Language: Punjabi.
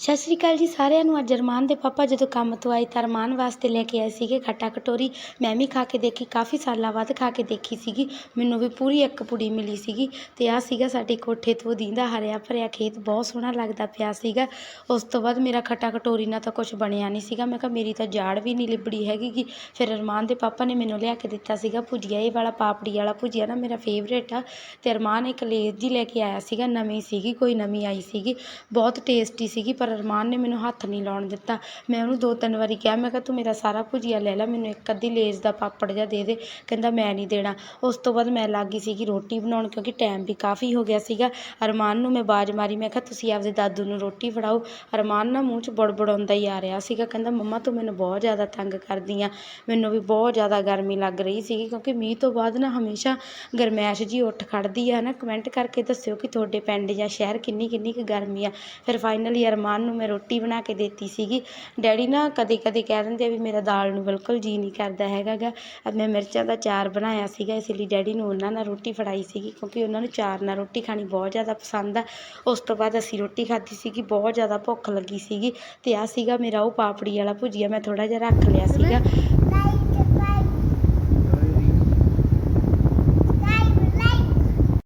ਸਤਿ ਸ਼੍ਰੀ ਅਕਾਲ ਜੀ ਸਾਰਿਆਂ ਨੂੰ। ਅੱਜ ਅਰਮਾਨ ਦੇ ਪਾਪਾ ਜਦੋਂ ਕੰਮ ਤੋਂ ਆਏ ਤਾਂ ਅਰਮਾਨ ਵਾਸਤੇ ਲੈ ਕੇ ਆਏ ਸੀਗੇ ਖੱਟਾ ਕਟੋਰੀ। ਮੈਂ ਵੀ ਖਾ ਕੇ ਦੇਖੀ, ਕਾਫੀ ਸਾਲਾਂ ਬਾਅਦ ਖਾ ਕੇ ਦੇਖੀ ਸੀਗੀ। ਮੈਨੂੰ ਵੀ ਪੂਰੀ ਇੱਕ ਪੁੜੀ ਮਿਲੀ ਸੀਗੀ ਤੇ ਆ ਸੀਗਾ ਸਾਡੇ ਕੋਠੇ ਤੋਂ ਦੀਂਦਾ ਹਰਿਆ ਭਰਿਆ ਖੇਤ, ਬਹੁਤ ਸੋਹਣਾ ਲੱਗਦਾ ਪਿਆ ਸੀਗਾ। ਉਸ ਤੋਂ ਬਾਅਦ ਮੇਰਾ ਖੱਟਾ ਕਟੋਰੀ ਨਾਲ ਤਾਂ ਕੁਝ ਬਣਿਆ ਨਹੀਂ ਸੀਗਾ। ਮੈਂ ਕਿਹਾ ਮੇਰੀ ਤਾਂ ਜਾੜ ਵੀ ਨਹੀਂ ਲਿਬੜੀ ਹੈਗੀ ਗੀ ਫਿਰ ਅਰਮਾਨ ਦੇ ਪਾਪਾ ਨੇ ਮੈਨੂੰ ਲਿਆ ਕੇ ਦਿੱਤਾ ਸੀਗਾ ਭੁਜੀਆ। ਇਹ ਵਾਲਾ ਪਾਪੜੀ ਵਾਲਾ ਭੁਜੀਆ ਨਾ ਮੇਰਾ ਫੇਵਰੇਟ ਆ ਤੇ ਅਰਮਾਨ ਇੱਕ ਲੇਜ਼ ਜੀ ਲੈ ਕੇ ਆਇਆ ਸੀਗਾ। ਨਵੀਂ ਸੀਗੀ, ਕੋਈ ਨਵੀਂ ਆਈ ਸੀਗੀ। ਬਹੁਤ ਟੇਸਟੀ ਸੀਗੀ ਪਰ ਅਰਮਾਨ ਨੇ ਮੈਨੂੰ ਹੱਥ ਨਹੀਂ ਲਾਉਣ ਦਿੱਤਾ। ਮੈਂ ਉਹਨੂੰ ਦੋ ਤਿੰਨ ਵਾਰੀ ਕਿਹਾ, ਮੈਂ ਕਿਹਾ, ਤੂੰ ਮੇਰਾ ਸਾਰਾ ਭੁਜੀਆ ਲੈ ਲੈ, ਮੈਨੂੰ ਇੱਕ ਅੱਧੀ ਲੇਜ਼ ਦਾ ਪਾਪੜ ਜਿਹਾ ਦੇ ਦੇ। ਕਹਿੰਦਾ, ਮੈਂ ਨਹੀਂ ਦੇਣਾ। ਉਸ ਤੋਂ ਬਾਅਦ ਮੈਂ ਲੱਗ ਗਈ ਸੀਗੀ ਰੋਟੀ ਬਣਾਉਣ, ਕਿਉਂਕਿ ਟਾਈਮ ਵੀ ਕਾਫੀ ਹੋ ਗਿਆ ਸੀਗਾ। ਅਰਮਾਨ ਨੂੰ ਮੈਂ ਬਾਜ਼ ਮਾਰੀ, ਮੈਂ ਕਿਹਾ, ਤੁਸੀਂ ਆਪਦੇ ਦਾਦੂ ਨੂੰ ਰੋਟੀ ਫੜਾਓ। ਅਰਮਾਨ ਨਾ ਮੂੰਹ 'ਚ ਬੜਬੜਾਉਂਦਾ ਹੀ ਆ ਰਿਹਾ ਸੀਗਾ। ਕਹਿੰਦਾ, ਮੰਮਾ, ਤੂੰ ਮੈਨੂੰ ਬਹੁਤ ਜ਼ਿਆਦਾ ਤੰਗ ਕਰਦੀ ਆ। ਮੈਨੂੰ ਵੀ ਬਹੁਤ ਜ਼ਿਆਦਾ ਗਰਮੀ ਲੱਗ ਰਹੀ ਸੀਗੀ, ਕਿਉਂਕਿ ਮੀਂਹ ਤੋਂ ਬਾਅਦ ਨਾ ਹਮੇਸ਼ਾ ਗਰਮੈਸ਼ ਜੀ ਉੱਠ ਖੜਦੀ ਆ ਨਾ ਕਮੈਂਟ ਕਰਕੇ ਦੱਸਿਓ ਕਿ ਤੁਹਾਡੇ ਪਿੰਡ ਜਾਂ ਸ਼ਹਿਰ ਕਿੰਨੀ ਕਿੰਨੀ ਕੁ ਗਰਮੀ ਆ। ਫਿਰ ਫਾਈਨਲੀ ਅਰਮਾਨ ਨੂੰ ਮੈਂ ਰੋਟੀ ਬਣਾ ਕੇ ਦਿੱਤੀ ਸੀਗੀ। ਡੈਡੀ ਨਾ ਕਦੇ ਕਦੇ ਕਹਿ ਦਿੰਦੇ ਆ ਵੀ ਮੇਰਾ ਦਾਲ ਨੂੰ ਬਿਲਕੁਲ ਜੀ ਨਹੀਂ ਕਰਦਾ ਹੈਗਾ ਗਾ ਮੈਂ ਮਿਰਚਾਂ ਦਾ ਚਾਰ ਬਣਾਇਆ ਸੀਗਾ, ਇਸ ਲਈ ਡੈਡੀ ਨੂੰ ਉਹਨਾਂ ਨਾਲ ਰੋਟੀ ਫੜਾਈ ਸੀਗੀ ਕਿਉਂਕਿ ਉਹਨਾਂ ਨੂੰ ਚਾਰ ਨਾਲ ਰੋਟੀ ਖਾਣੀ ਬਹੁਤ ਜ਼ਿਆਦਾ ਪਸੰਦ ਆ। ਉਸ ਤੋਂ ਬਾਅਦ ਅਸੀਂ ਰੋਟੀ ਖਾਧੀ ਸੀਗੀ, ਬਹੁਤ ਜ਼ਿਆਦਾ ਭੁੱਖ ਲੱਗੀ ਸੀਗੀ ਤੇ ਆ ਸੀਗਾ ਮੇਰਾ ਉਹ ਪਾਪੜੀ ਵਾਲਾ ਭੁਜੀਆ ਮੈਂ ਥੋੜਾ ਜਿਹਾ ਰੱਖ ਲਿਆ ਸੀਗਾ।